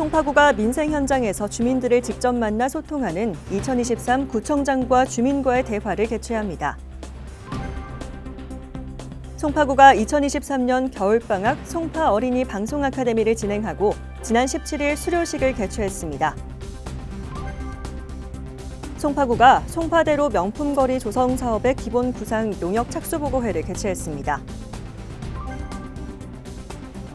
송파구가 민생 현장에서 주민들을 직접 만나 소통하는 2023 구청장과 주민과의 대화를 개최합니다. 송파구가 2023년 겨울방학 송파 어린이 방송 아카데미를 진행하고 지난 17일 수료식을 개최했습니다. 송파구가 송파대로 명품거리 조성 사업의 기본 구상 용역 착수보고회를 개최했습니다.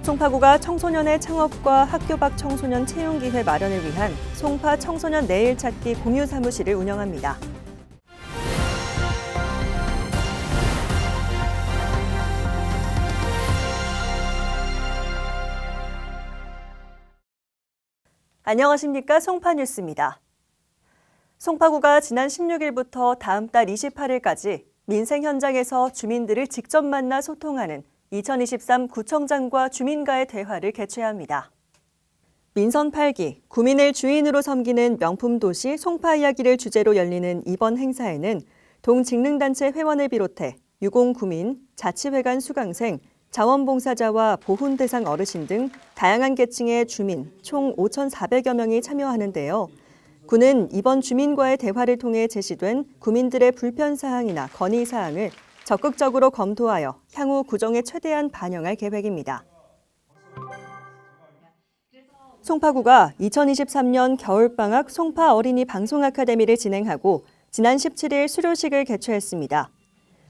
송파구가 청소년의 창업과 학교 밖 청소년 채용 기회 마련을 위한 송파 청소년 내일 찾기 공유 사무실을 운영합니다. 안녕하십니까 송파 뉴스입니다. 송파구가 지난 16일부터 다음 달 28일까지 민생 현장에서 주민들을 직접 만나 소통하는 2023 구청장과 주민과의 대화를 개최합니다. 민선 8기, 구민을 주인으로 섬기는 명품 도시 송파 이야기를 주제로 열리는 이번 행사에는 동직능단체 회원을 비롯해 유공구민, 자치회관 수강생, 자원봉사자와 보훈 대상 어르신 등 다양한 계층의 주민 총 5,400여 명이 참여하는데요. 군은 이번 주민과의 대화를 통해 제시된 구민들의 불편 사항이나 건의 사항을 적극적으로 검토하여 향후 구정에 최대한 반영할 계획입니다. 송파구가 2023년 겨울방학 송파 어린이 방송 아카데미를 진행하고 지난 17일 수료식을 개최했습니다.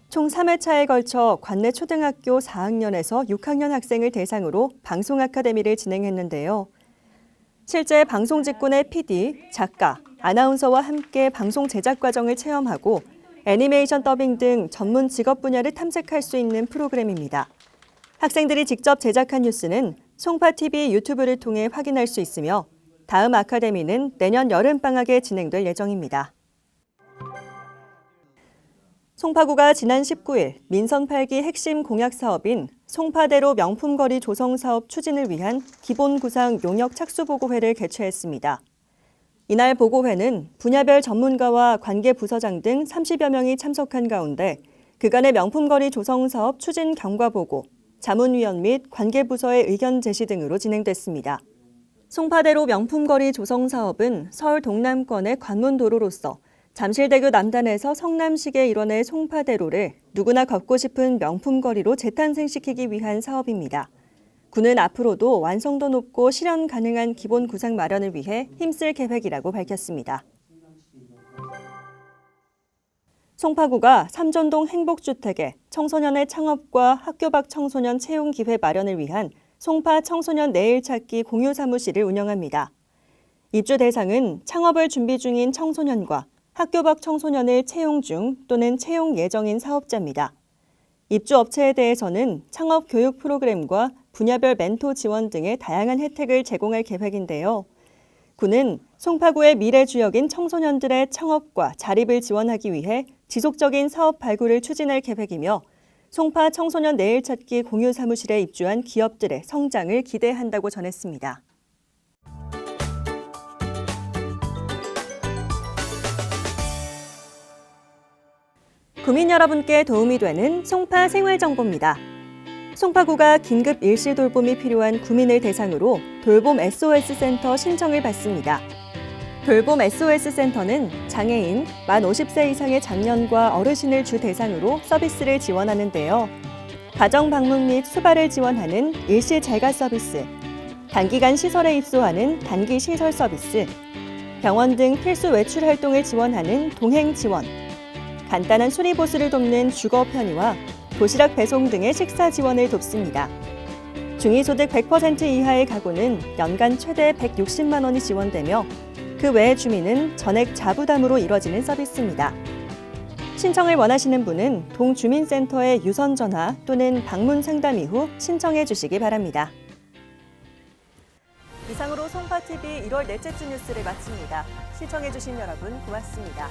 총 3회차에 걸쳐 관내 초등학교 4학년에서 6학년 학생을 대상으로 방송 아카데미를 진행했는데요. 실제 방송 직군의 PD, 작가, 아나운서와 함께 방송 제작 과정을 체험하고 애니메이션 더빙 등 전문 직업 분야를 탐색할 수 있는 프로그램입니다. 학생들이 직접 제작한 뉴스는 송파TV 유튜브를 통해 확인할 수 있으며 다음 아카데미는 내년 여름방학에 진행될 예정입니다. 송파구가 지난 19일 민선 8기 핵심 공약 사업인 송파대로 명품거리 조성 사업 추진을 위한 기본 구상 용역 착수 보고회를 개최했습니다. 이날 보고회는 분야별 전문가와 관계 부서장 등 30여 명이 참석한 가운데 그간의 명품거리 조성 사업 추진 경과 보고, 자문위원 및 관계 부서의 의견 제시 등으로 진행됐습니다. 송파대로 명품거리 조성 사업은 서울 동남권의 관문 도로로서 잠실대교 남단에서 성남시계 일원의 송파대로를 누구나 걷고 싶은 명품거리로 재탄생시키기 위한 사업입니다. 군은 앞으로도 완성도 높고 실현 가능한 기본 구상 마련을 위해 힘쓸 계획이라고 밝혔습니다. 송파구가 삼전동 행복주택에 청소년의 창업과 학교 밖 청소년 채용 기회 마련을 위한 송파 청소년 내일 찾기 공유 사무실을 운영합니다. 입주 대상은 창업을 준비 중인 청소년과 학교 밖 청소년을 채용 중 또는 채용 예정인 사업자입니다. 입주 업체에 대해서는 창업 교육 프로그램과 분야별 멘토 지원 등의 다양한 혜택을 제공할 계획인데요. 군은 송파구의 미래 주역인 청소년들의 창업과 자립을 지원하기 위해 지속적인 사업 발굴을 추진할 계획이며 송파 청소년 내일 찾기 공유 사무실에 입주한 기업들의 성장을 기대한다고 전했습니다. 구민 여러분께 도움이 되는 송파 생활정보입니다. 송파구가 긴급 일시 돌봄이 필요한 구민을 대상으로 돌봄 SOS 센터 신청을 받습니다. 돌봄 SOS 센터는 장애인, 만 50세 이상의 장년과 어르신을 주 대상으로 서비스를 지원하는데요. 가정 방문 및 수발을 지원하는 일시 재가 서비스, 단기간 시설에 입소하는 단기 시설 서비스, 병원 등 필수 외출 활동을 지원하는 동행 지원, 간단한 수리보수를 돕는 주거 편의와 도시락 배송 등의 식사 지원을 돕습니다. 중위소득 100% 이하의 가구는 연간 최대 160만 원이 지원되며 그 외의 주민은 전액 자부담으로 이뤄지는 서비스입니다. 신청을 원하시는 분은 동주민센터에 유선 전화 또는 방문 상담 이후 신청해 주시기 바랍니다. 이상으로 송파TV 1월 넷째 주 뉴스를 마칩니다. 시청해 주신 여러분 고맙습니다.